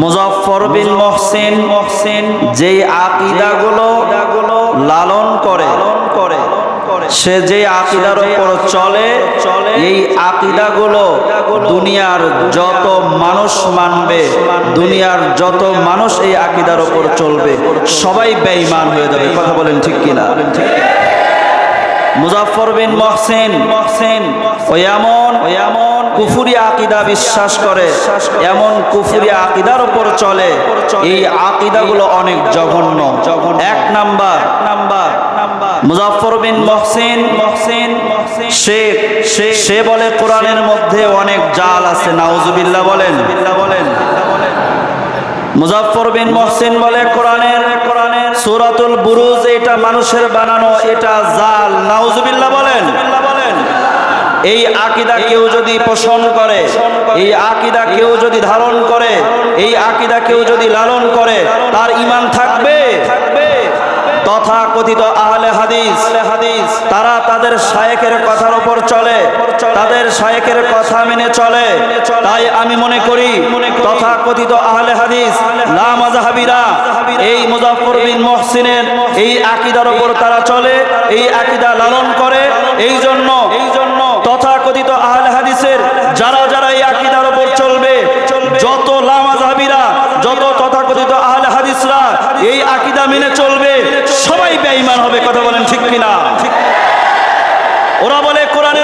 মুজফর বিন মহসিন মহসিন যেই আকিদাগুলো লালন করে করে সে যে আকিদার উপর চলে, এই আকিদাগুলো দুনিয়ার যত মানুষ মানবে, দুনিয়ার যত মানুষ এই আকিদার উপর চলবে, সবাই বেঈমান হয়ে যাবে। কথা বলেন ঠিক কিনা? মুজাফর বিন মহসিন। মহসিন ও এমন ও এমন কুফুরি আকিদা বিশ্বাস করে। এমন কুফুরি আকিদার উপর চলে। এই আকিদাগুলো অনেক জঘন্য। জঘন্য এক নাম্বার। নাম্বার মুজাফর বিন মহসিন মহসিন সে সে বলে কোরআনের মধ্যে অনেক জাল আছে। নাউজুবিল্লাহ বলেন। বলেন মুজাফর বিন মহসিন বলে কোরআনের কোরআনের সূরাতুল বুরুজ, এটা মানুষের বানানো, এটা জাল। নাউজুবিল্লাহ বলেন। এই আকিদা কেউ যদি পোষণ করে, এই আকিদা কেউ যদি ধারণ করে, এই আকিদা কেউ যদি লালন করে, তার ইমান থাকবে। তথা কথিত আহলে হাদিস তাদের শায়েকের কথার উপর চলে, তাদের শায়েকের কথা মেনে চলে। তাই আমি মনে করি তথা কথিত আহলে হাদিস লা মাযহাবিরা, এই মুজাফফর বিন মুহসিনের এই আকীদার উপর তারা চলে, এই আকীদা লালন করে। এই জন্য এই জন্য তথা কথিত আহলে হাদিসের যারা যারা এই আকীদার উপর চলবে, যত লা মাযহাবিরা, যত তথাকথিত আহলে হাদিসরা এই আকীদা মেনে চলবে, সবাই বেঈমান হবে, কথা বলেন ঠিক কিনা?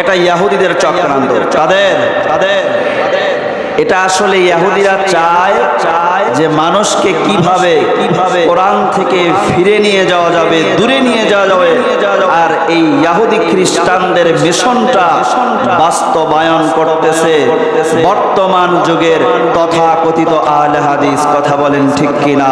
এটা ইয়াহুদিদের চক্রান্ত। তাদের তাদের এটা আসলে ইয়াহুদিরা চায় চায় যে মানুষকে কীভাবে কীভাবে কোরআন থেকে ফিরে নিয়ে যাওয়া যাবে, দূরে নিয়ে যাওয়া যাবে। আর এই ইয়াহুদি খ্রিস্টানদের মিশনটা বাস্তবায়ন করতেছে। বর্তমান যুগের তথাকথিত আল হাদিস, কথা বলেন ঠিক কিনা?